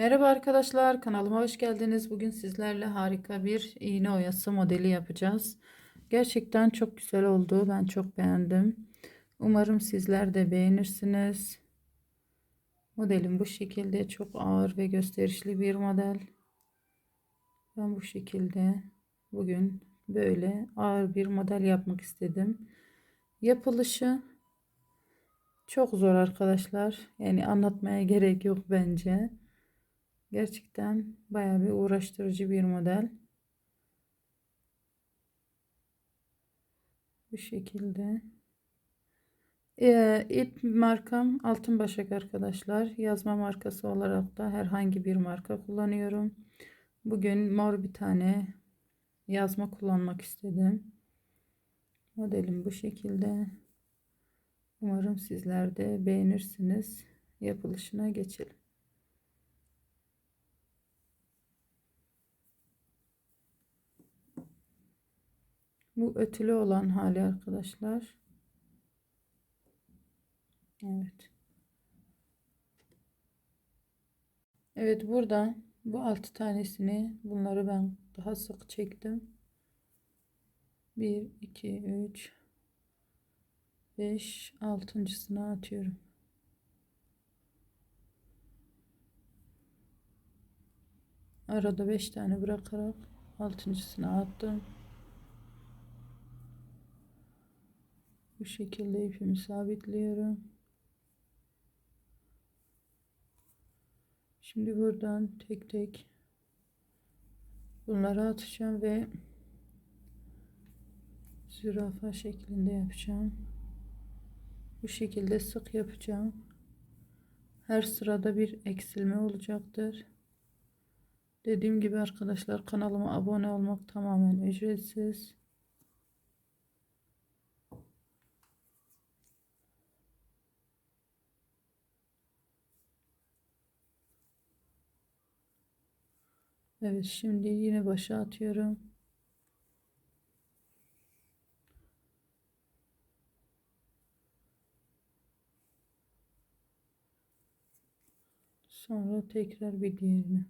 Merhaba arkadaşlar, kanalıma hoş geldiniz. Bugün sizlerle harika bir iğne oyası modeli yapacağız. Gerçekten çok güzel oldu. Ben çok beğendim. Umarım sizler de beğenirsiniz. Modelim bu şekilde çok ağır ve gösterişli bir model. Ben bu şekilde bugün böyle ağır bir model yapmak istedim. Yapılışı çok zor arkadaşlar. Yani anlatmaya gerek yok bence. Gerçekten bayağı bir uğraştırıcı bir model. Bu şekilde. Ee, ip markam altın başak arkadaşlar. Yazma markası olarak da herhangi bir marka kullanıyorum. Bugün mor bir tane yazma kullanmak istedim. Modelim bu şekilde. Umarım sizler de beğenirsiniz. Yapılışına geçelim. Bu ötülü olan hali arkadaşlar. Evet. Evet burada bu altı tanesini bunları ben daha sık çektim. 1 2 3 5 altıncısına atıyorum. Arada 5 tane bırakarak altıncısına attım. Bu şekilde ipimi sabitliyorum. Şimdi buradan tek tek bunları atacağım ve zürafa şeklinde yapacağım. Bu şekilde sık yapacağım. Her sırada bir eksilme olacaktır. Dediğim gibi arkadaşlar kanalıma abone olmak tamamen ücretsiz. Evet şimdi yine başa atıyorum. Sonra tekrar bir diğerine.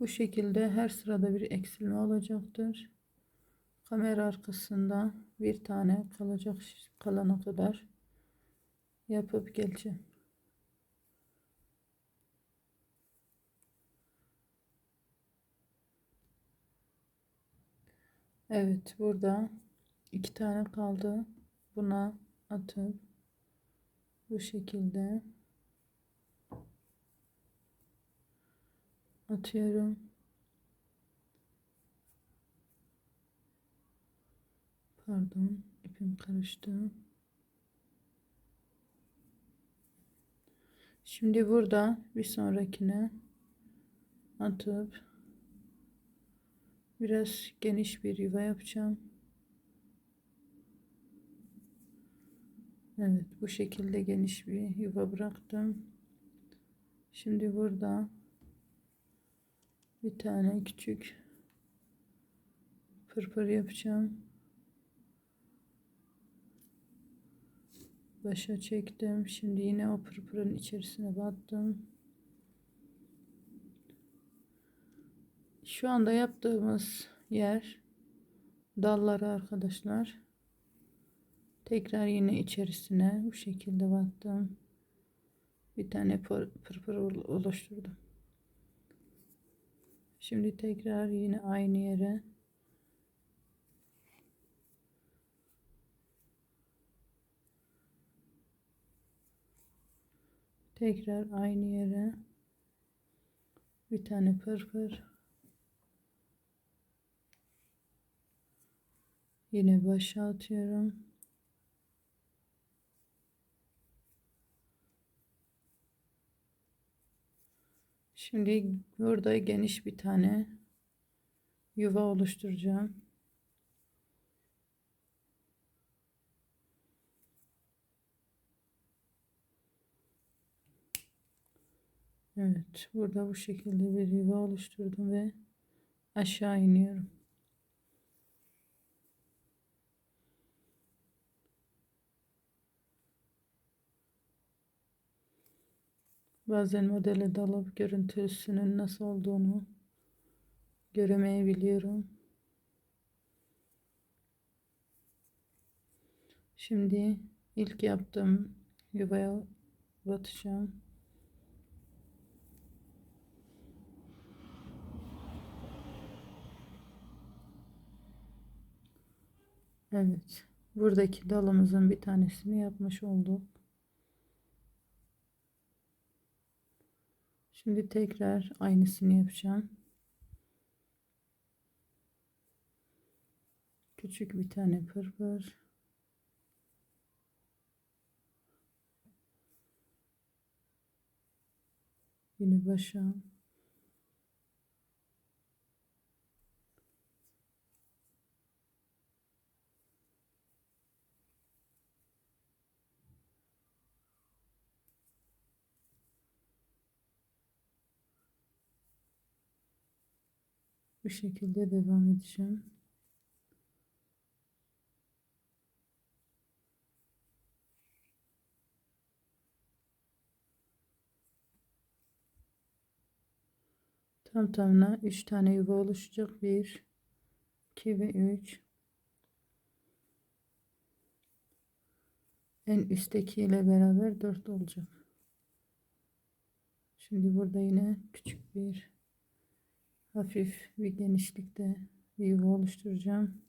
Bu şekilde her sırada bir eksilme olacaktır. Kamera arkasında bir tane kalacak kalana kadar yapıp geleceğim. Evet burada iki tane kaldı. Buna atıp bu şekilde atıyorum. Pardon ipim karıştı. Şimdi burada bir sonrakine atıp Biraz geniş bir yuva yapacağım. Evet bu şekilde geniş bir yuva bıraktım. Şimdi burada bir tane küçük pırpır yapacağım. Başa çektim. Şimdi yine o pırpırın içerisine battım. Şu anda yaptığımız yer dalları arkadaşlar. Tekrar yine içerisine bu şekilde battım. Bir tane pırpır oluşturdum. Şimdi tekrar yine aynı yere tekrar aynı yere bir tane pırpır Yine başa atıyorum. Şimdi burada geniş bir tane yuva oluşturacağım. Evet, burada bu şekilde bir yuva oluşturdum ve aşağı iniyorum. Bazen modele dalıp görüntüsünün nasıl olduğunu göremeyebiliyorum. Şimdi ilk yaptığım yuvaya batacağım. Evet. Buradaki dalımızın bir tanesini yapmış olduk. Şimdi tekrar aynısını yapacağım. Küçük bir tane pırpır. Yine başa. Bu şekilde devam edeceğim. Tam tamına 3 tane yuva oluşacak. 1 2 ve 3 En üstteki ile beraber 4 olacak. Şimdi burada yine küçük bir hafif bir genişlikte bir yuva oluşturacağım.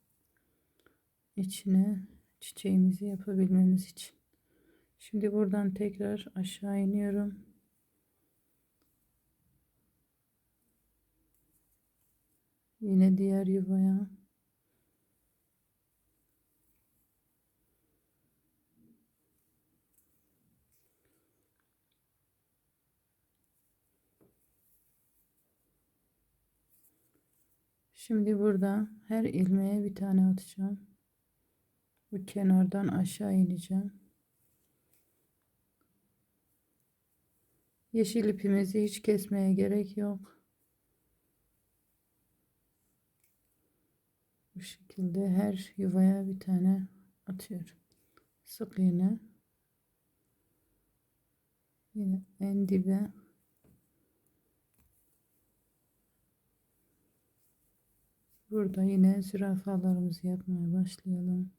İçine çiçeğimizi yapabilmemiz için. Şimdi buradan tekrar aşağı iniyorum. Yine diğer yuvaya. Şimdi burada her ilmeğe bir tane atacağım. Bu kenardan aşağı ineceğim. Yeşil ipimizi hiç kesmeye gerek yok. Bu şekilde her yuvaya bir tane atıyorum. Sık iğne. Yine en dibe Burada yine zürafalarımızı yapmaya başlayalım.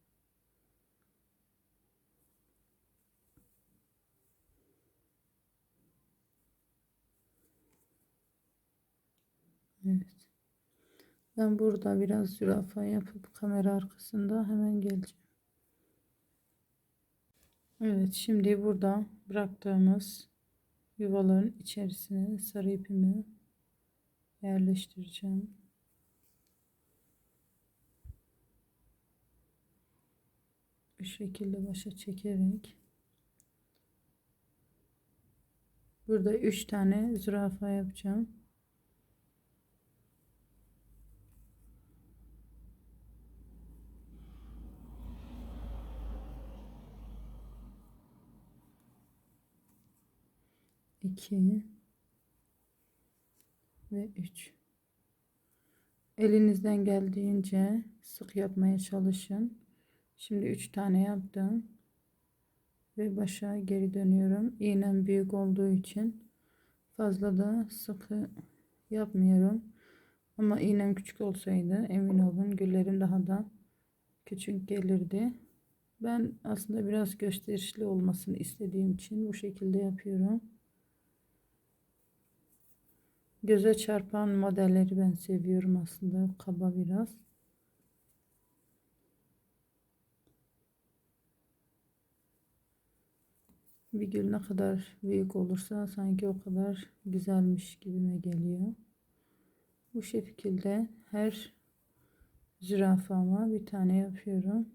Evet. Ben burada biraz zürafa yapıp kamera arkasında hemen geleceğim. Evet şimdi burada bıraktığımız yuvaların içerisine sarı ipimi yerleştireceğim. Bu şekilde başa çekerek burada üç tane zürafa yapacağım. iki ve üç. Elinizden geldiğince sık yapmaya çalışın. Şimdi 3 tane yaptım. Ve başa geri dönüyorum. İğnem büyük olduğu için fazla da sıkı yapmıyorum. Ama iğnem küçük olsaydı emin olun güllerim daha da küçük gelirdi. Ben aslında biraz gösterişli olmasını istediğim için bu şekilde yapıyorum. Göze çarpan modelleri ben seviyorum aslında kaba biraz. Bir gül ne kadar büyük olursa sanki o kadar güzelmiş gibime geliyor. Bu şekilde her zürafama bir tane yapıyorum.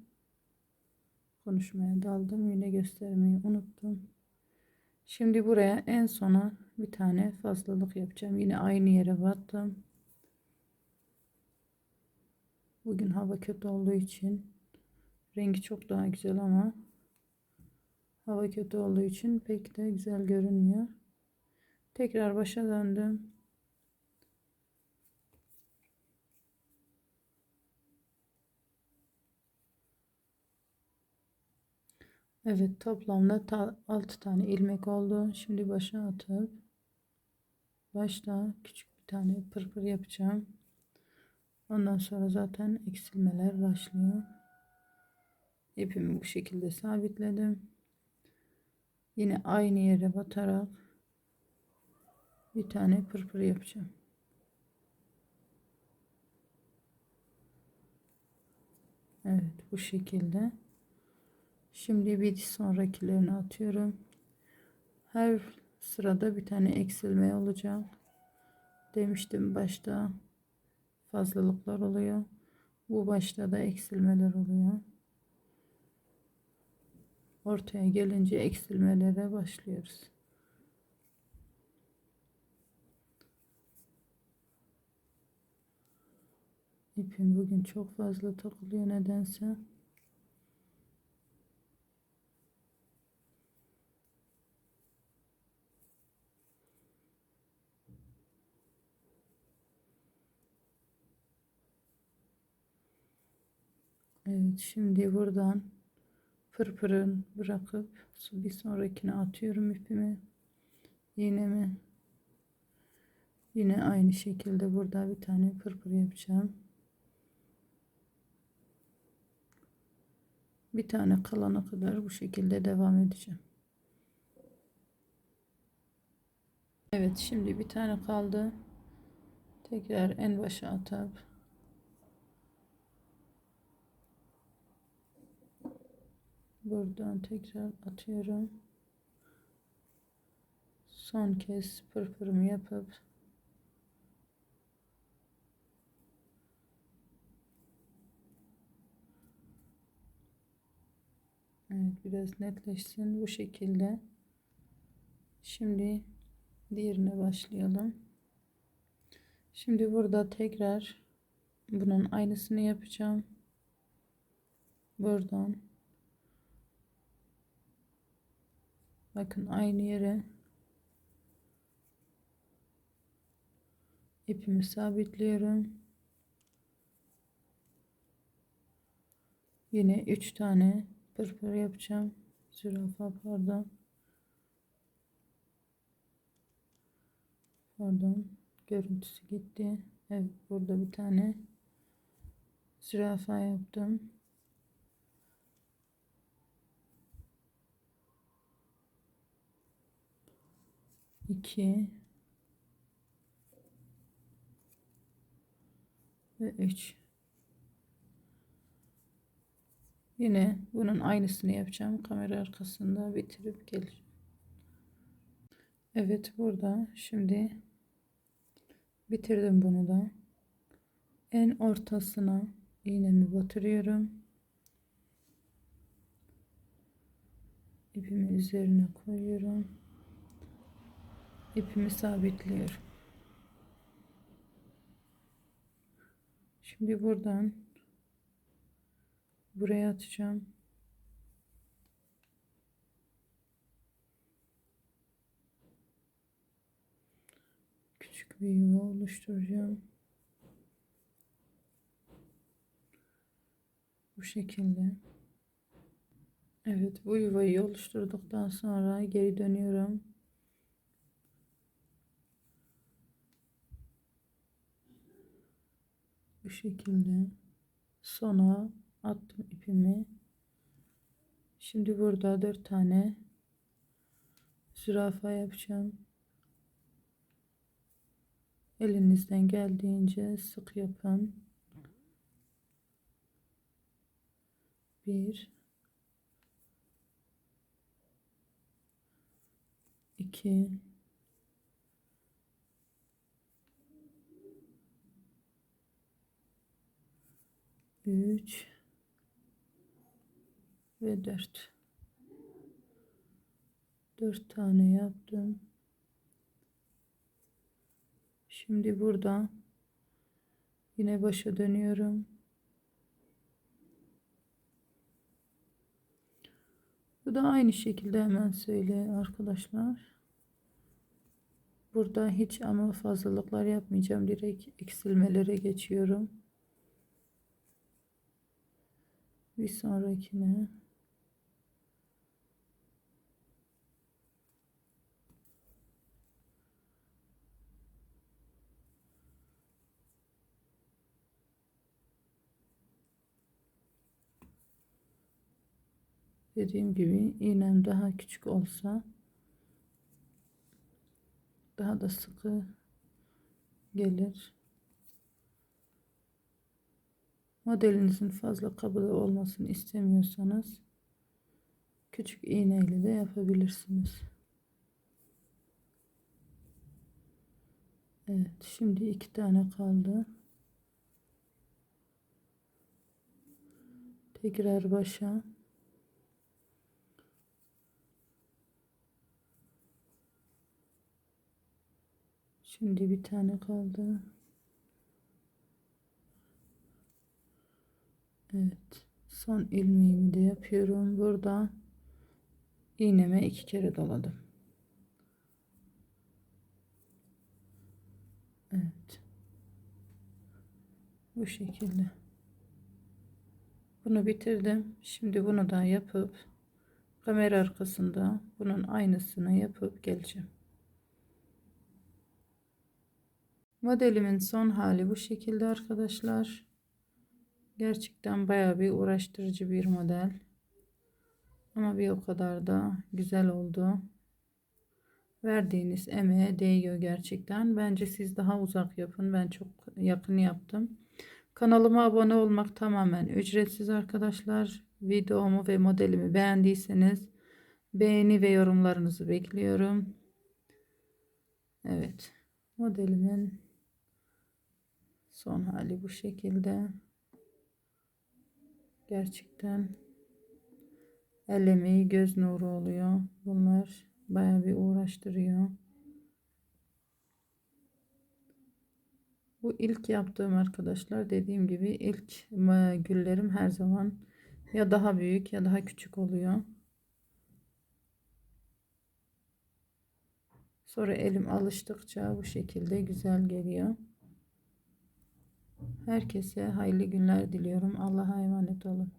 Konuşmaya daldım. Yine göstermeyi unuttum. Şimdi buraya en sona bir tane fazlalık yapacağım. Yine aynı yere battım. Bugün hava kötü olduğu için rengi çok daha güzel ama Hava kötü olduğu için pek de güzel görünmüyor. Tekrar başa döndüm. Evet toplamda ta 6 tane ilmek oldu. Şimdi başa atıp başta küçük bir tane pırpır yapacağım. Ondan sonra zaten eksilmeler başlıyor. İpimi bu şekilde sabitledim. Yine aynı yere batarak bir tane pırpır yapacağım. Evet bu şekilde. Şimdi bir sonrakilerini atıyorum. Her sırada bir tane eksilme olacak. Demiştim başta fazlalıklar oluyor. Bu başta da eksilmeler oluyor. Ortaya gelince eksilmelere başlıyoruz. İpim bugün çok fazla takılıyor nedense. Evet şimdi buradan pırpırın bırakıp bir sonrakine atıyorum ipimi. İğnemi yine aynı şekilde burada bir tane pırpır yapacağım. Bir tane kalana kadar bu şekilde devam edeceğim. Evet şimdi bir tane kaldı. Tekrar en başa atıp buradan tekrar atıyorum. Son kez pırpırımı yapıp Evet biraz netleşsin bu şekilde. Şimdi diğerine başlayalım. Şimdi burada tekrar bunun aynısını yapacağım. Buradan bakın aynı yere ipimi sabitliyorum. Yine üç tane pırpır yapacağım. Zürafa pardon. Pardon görüntüsü gitti. Evet burada bir tane zürafa yaptım 2 ve 3 yine bunun aynısını yapacağım. Kamera arkasında bitirip geleceğim Evet burada. Şimdi bitirdim bunu da. En ortasına iğnemi batırıyorum. İpimi üzerine koyuyorum ipimi sabitliyorum. Şimdi buradan buraya atacağım. Küçük bir yuva oluşturacağım. Bu şekilde. Evet bu yuvayı oluşturduktan sonra geri dönüyorum. Bu şekilde sona attım ipimi. Şimdi burada dört tane zürafa yapacağım. Elinizden geldiğince sık yapın bir iki 3 ve 4 4 tane yaptım. Şimdi burada yine başa dönüyorum. Bu da aynı şekilde hemen söyle arkadaşlar. Burada hiç ama fazlalıklar yapmayacağım. Direkt eksilmelere geçiyorum Bir sonrakine. Dediğim gibi iğnem daha küçük olsa daha da sıkı gelir. Modelinizin fazla kabı olmasını istemiyorsanız küçük iğneyle de yapabilirsiniz. Evet, şimdi iki tane kaldı. Tekrar başa. Şimdi bir tane kaldı. Evet. Son ilmeğimi de yapıyorum. Burada iğneme iki kere doladım. Evet. Bu şekilde. Bunu bitirdim. Şimdi bunu da yapıp kamera arkasında bunun aynısını yapıp geleceğim. Modelimin son hali bu şekilde arkadaşlar. Gerçekten bayağı bir uğraştırıcı bir model. Ama bir o kadar da güzel oldu. Verdiğiniz emeğe değiyor gerçekten. Bence siz daha uzak yapın. Ben çok yakın yaptım. Kanalıma abone olmak tamamen ücretsiz arkadaşlar. Videomu ve modelimi beğendiyseniz beğeni ve yorumlarınızı bekliyorum. Evet. Modelimin son hali bu şekilde. Gerçekten el emeği göz nuru oluyor. Bunlar baya bir uğraştırıyor. Bu ilk yaptığım arkadaşlar dediğim gibi ilk güllerim her zaman ya daha büyük ya daha küçük oluyor. Sonra elim alıştıkça bu şekilde güzel geliyor. Herkese hayırlı günler diliyorum. Allah'a emanet olun.